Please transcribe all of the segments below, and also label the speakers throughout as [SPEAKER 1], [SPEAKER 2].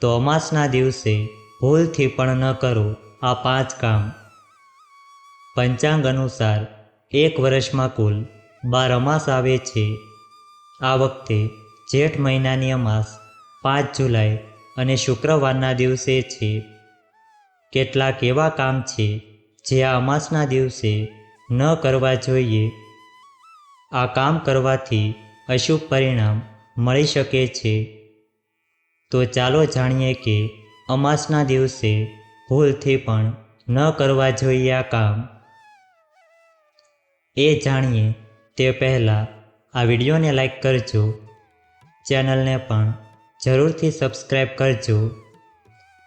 [SPEAKER 1] તો અમાસના દિવસે ભૂલથી પણ ન કરો આ પાંચ કામ. પંચાંગ અનુસાર એક વર્ષમાં કુલ બાર અમાસ આવે છે. આ વખતે જેઠ મહિનાની અમાસ પાંચ જુલાઈ અને શુક્રવારના દિવસે છે. કેટલાક એવા કામ છે જે આ અમાસના દિવસે ન કરવા જોઈએ. આ કામ કરવાથી અશુભ પરિણામ મળી શકે છે. તો ચાલો જાણીએ કે અમાસના દિવસે ભૂલથી પણ ન કરવા જોઈએ આ કામ. એ જાણીએ તે પહેલાં આ વિડીયોને લાઈક કરજો. ચેનલને પણ જરૂરથી સબસ્ક્રાઈબ કરજો.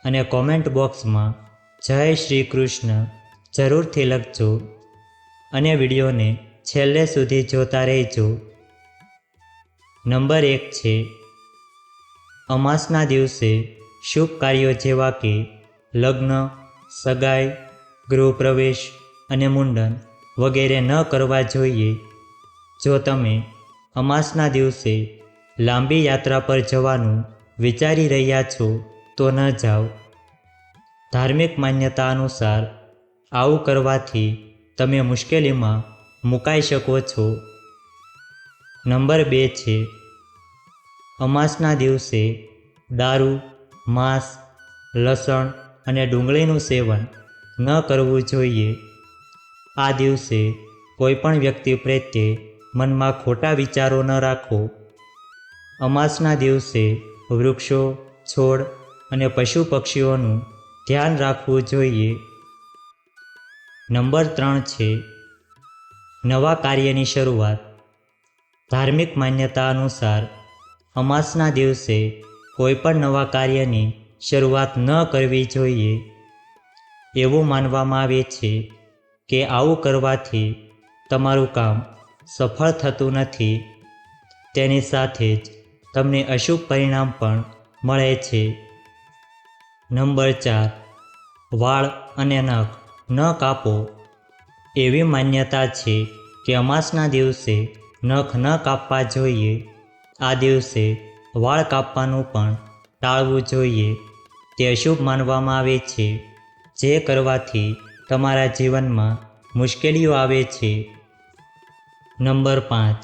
[SPEAKER 1] અને કોમેન્ટ બોક્સમાં જય શ્રી કૃષ્ણ જરૂરથી લખજો. અને વિડીયોને છેલ્લે સુધી જોતા રહેજો. નંબર એક છે અમાસના દિવસે શુભ કાર્યો જેવા કે લગ્ન, સગાઈ ગૃહપ્રવેશ અને મુંડન વગેરે ન કરવા જોઈએ. જો તમે અમાસના દિવસે લાંબી યાત્રા પર જવાનું વિચારી રહ્યા છો, તો ન જાઓ. ધાર્મિક માન્યતા અનુસાર આવું કરવાથી તમે મુશ્કેલીમાં મુકાઈ શકો છો. નંબર બે છે અમાસના દિવસે દારૂ, માંસ, લસણ અને ડુંગળીનું સેવન ન કરવું જોઈએ. આ દિવસે કોઈપણ વ્યક્તિ પ્રત્યે મનમાં ખોટા વિચારો ન રાખો. અમાસના દિવસે વૃક્ષો, છોડ અને પશુ પક્ષીઓનું ધ્યાન રાખવું જોઈએ. નંબર ત્રણ છે, નવા કાર્યની શરૂઆત. ધાર્મિક માન્યતા અનુસાર અમાસના દિવસે કોઈપણ નવા કાર્યની શરૂઆત ન કરવી જોઈએ. એવું માનવામાં આવે છે કે આવું કરવાથી તમારું કામ સફળ થતું નથી. તેની સાથે જ તમને અશુભ પરિણામ પણ મળે છે. નંબર ચાર, વાળ અને નખ ન કાપો. એવી માન્યતા છે કે અમાસના દિવસે નખ ન કાપવા જોઈએ. આ દિવસે વાળ કાપવાનું પણ ટાળવું જોઈએ. તે અશુભ માનવામાં આવે છે. જે કરવાથી તમારા જીવનમાં મુશ્કેલીઓ આવે છે. નંબર પાંચ.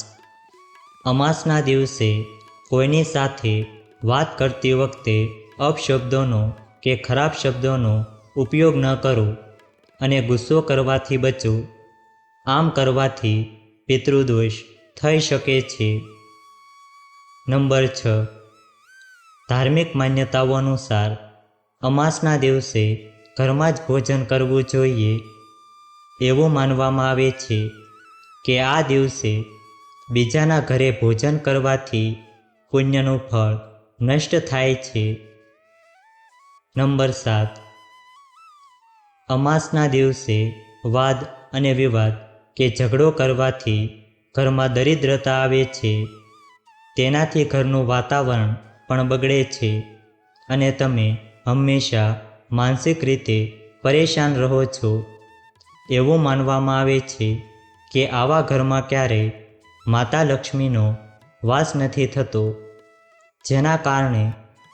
[SPEAKER 1] અમાસના દિવસે કોઈની સાથે વાત કરતી વખતે અપશબ્દોનો કે ખરાબ શબ્દોનો ઉપયોગ ન કરો અને ગુસ્સો કરવાથી બચો. આમ કરવાથી પિતૃદોષ થઈ શકે છે. નંબર છ. ધાર્મિક માન્યતાઓ અનુસાર અમાસના દિવસે ઘરમાં જ ભોજન કરવું જોઈએ. એવું માનવામાં આવે છે કે આ દિવસે બીજાના ઘરે ભોજન કરવાથી પુણ્યનું ફળ નષ્ટ થાય છે. નંબર સાત. અમાસના દિવસે વાદ અને વિવાદ કે ઝઘડો કરવાથી ઘરમાં દરિદ્રતા આવે છે. તેનાથી ઘરનું વાતાવરણ પણ બગડે છે અને તમે હંમેશા માનસિક રીતે પરેશાન રહો છો. એવું માનવામાં આવે છે કે આવા ઘરમાં ક્યારેય માતા લક્ષ્મીનો વાસ નથી થતો, જેના કારણે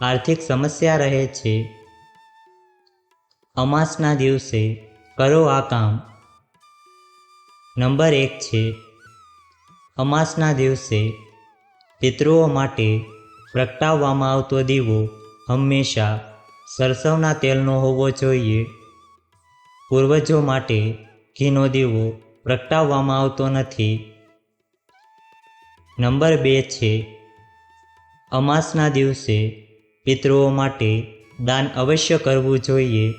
[SPEAKER 1] આર્થિક સમસ્યા રહે છે. અમાસના દિવસે કરો આ કામ. નંબર એક છે, અમાસના દિવસે પિતૃઓ માટે પ્રગટાવવામાં આવતો દીવો હંમેશા સરસવના તેલનો હોવો જોઈએ. પૂર્વજો માટે ઘીનો દીવો પ્રગટાવવામાં આવતો નથી. નંબર બે છે, અમાસના દિવસે પિતૃઓ માટે દાન અવશ્ય કરવું જોઈએ.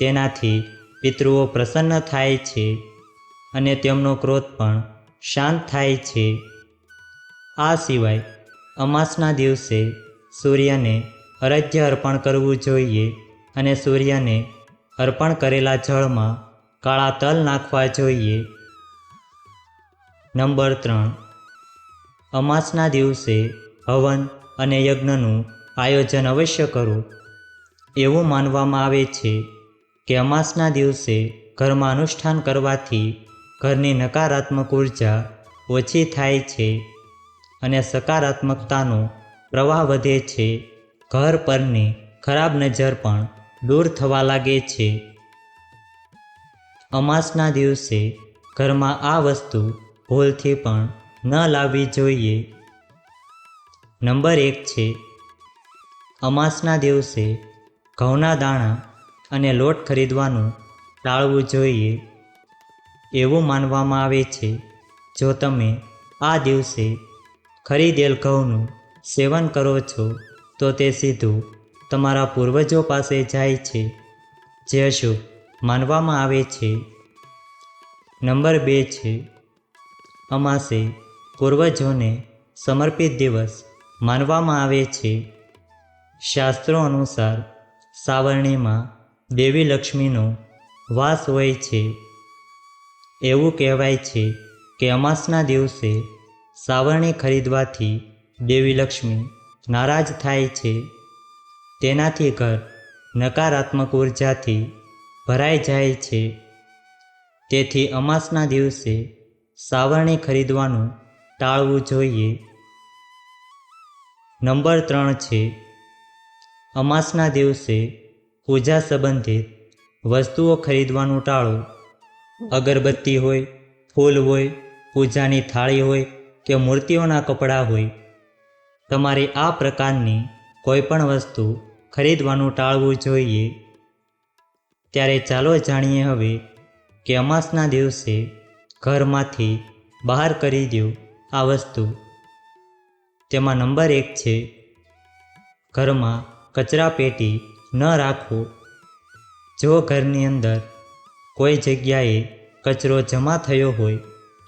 [SPEAKER 1] તેનાથી પિતૃઓ પ્રસન્ન થાય છે અને તેમનો ક્રોધ પણ શાંત થાય છે. આ સિવાય અમાસના દિવસે સૂર્યને અરજ્ય અર્પણ કરવું જોઈએ અને સૂર્યને અર્પણ કરેલા જળમાં કાળા તલ નાખવા જોઈએ. નંબર ત્રણ. અમાસના દિવસે હવન અને યજ્ઞનું આયોજન અવશ્ય કરો. એવું માનવામાં આવે છે કે અમાસના દિવસે ઘરમાં અનુષ્ઠાન કરવાથી ઘરની નકારાત્મક ઊર્જા ઓછી થાય છે. અને સકારાત્મકતાનો પ્રવાહ વધે છે. ઘર પરની ખરાબ નજર પણ દૂર થવા લાગે છે. અમાસના દિવસે ઘરમાં આ વસ્તુ ભૂલથી પણ ન લાવવી જોઈએ. નંબર એક છે, અમાસના દિવસે ઘઉંના દાણા અને લોટ ખરીદવાનું ટાળવું જોઈએ. એવું માનવામાં આવે છે. જો તમે આ દિવસે ખરીદેલ ઘઉંનું સેવન કરો છો, તો તે સીધું તમારા પૂર્વજો પાસે જાય છે, જે અશુભ માનવામાં આવે છે. નંબર બે છે, અમાસે પૂર્વજોને સમર્પિત દિવસ માનવામાં આવે છે. શાસ્ત્રો અનુસાર સાવરણીમાં દેવી લક્ષ્મીનો વાસ હોય છે. એવું કહેવાય છે કે અમાસના દિવસે સાવરણી ખરીદવાથી દેવી લક્ષ્મી નારાજ થાય છે. તેનાથી ઘર નકારાત્મક ઉર્જાથી ભરાઈ જાય છે. તેથી અમાસના દિવસે સાવરણી ખરીદવાનું ટાળવું જોઈએ. નંબર ત્રણ છે, અમાસના દિવસે પૂજા સંબંધિત વસ્તુઓ ખરીદવાનું ટાળો. અગરબત્તી હોય, ફૂલ હોય, પૂજાની થાળી હોય કે મૂર્તિઓના કપડાં હોય, તમારે આ પ્રકારની કોઈ પણ વસ્તુ ખરીદવાનું ટાળવું જોઈએ. ત્યારે ચાલો જાણીએ હવે કે અમાસના દિવસે ઘરમાંથી બહાર કરી દો આ વસ્તુ. તેમાં નંબર એક છે, ઘરમાં કચરા પેટી ન રાખો જો ઘરની અંદર કોઈ જગ્યાએ કચરો જમા થયો હોય,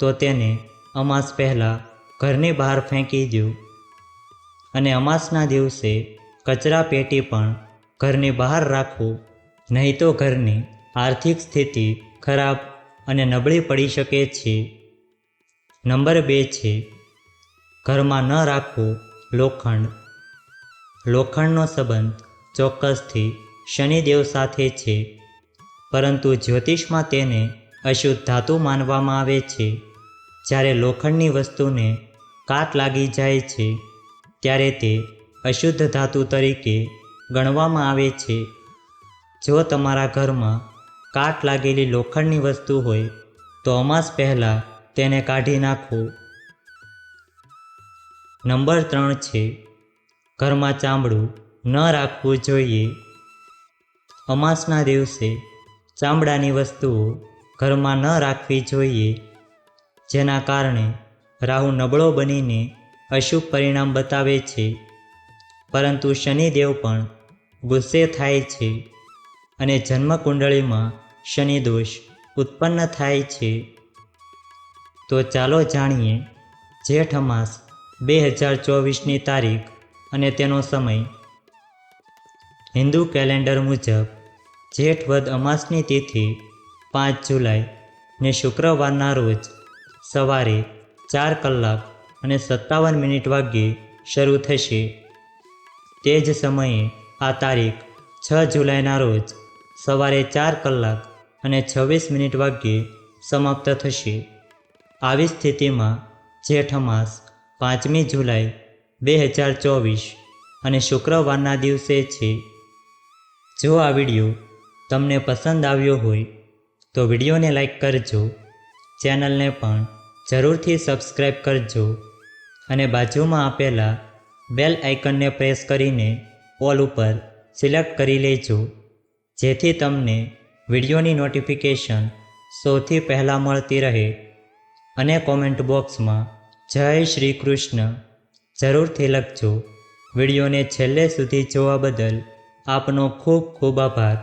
[SPEAKER 1] તો તેને અમાસ પહેલાં ઘરની બહાર ફેંકી દો અને અમાસના દિવસે કચરા પેટી પણ ઘરની બહાર રાખવું નહીં તો ઘરની આર્થિક સ્થિતિ ખરાબ અને નબળી પડી શકે છે. નંબર બે છે, ઘરમાં ન રાખવું લોખંડ. લોખંડનો સંબંધ ચોક્કસથી શનિદેવ સાથે છે, પરંતુ જ્યોતિષમાં તેને અશુદ્ધ ધાતુ માનવામાં આવે છે. જ્યારે લોખંડની વસ્તુને કાટ લાગી જાય છે, ત્યારે તે અશુદ્ધ ધાતુ તરીકે ગણવામાં આવે છે. જો તમારા ઘરમાં કાટ લાગેલી લોખંડની વસ્તુ હોય, તો અમાસ પહેલાં તેને કાઢી નાખો. નંબર ત્રણ છે, ઘરમાં ચામડું ન રાખવું જોઈએ. અમાસના દિવસે ચામડાની વસ્તુઓ ઘરમાં ન રાખવી જોઈએ. જેના કારણે રાહુ નબળો બનીને અશુભ પરિણામ બતાવે છે. પરંતુ શનિદેવ પણ ગુસ્સે થાય છે અને જન્મકુંડળીમાં શનિ દોષ ઉત્પન્ન થાય છે. તો ચાલો જાણીએ જેઠ અમાસ બે હજાર ચોવીસની તારીખ અને તેનો સમય. હિન્દુ કેલેન્ડર મુજબ જેઠ વદ અમાસની તિથિ પાંચ જુલાઈ ને શુક્રવારના રોજ સવારે ચાર કલાક અને સત્તાવન મિનિટ વાગ્યે શરૂ થશે. તે જ સમયે આ તારીખ છ જુલાઈના રોજ સવારે ચાર કલાક અને છવ્વીસ મિનિટ વાગ્યે સમાપ્ત થશે. આવી સ્થિતિમાં જેઠ માસ પાંચમી જુલાઈ બે હજાર ચોવીસ અને શુક્રવારના દિવસે છે. જો આ વીડિયો તમને પસંદ આવ્યો હોય તો વિડીયોને લાઈક કરજો. ચેનલને પણ જરૂરથી સબસ્ક્રાઈબ કરજો અને બાજુમાં આપેલા બેલ આઇકનને પ્રેસ કરીને ઓલ ઉપર સિલેક્ટ કરી લેજો. જેથી તમને વિડીયોની નોટિફિકેશન સૌથી પહેલાં મળતી રહે અને કોમેન્ટ બોક્સમાં જય શ્રી કૃષ્ણ જરૂરથી લખજો. વિડીયોને છેલ્લે સુધી જોવા બદલ આપનો ખૂબ ખૂબ આભાર.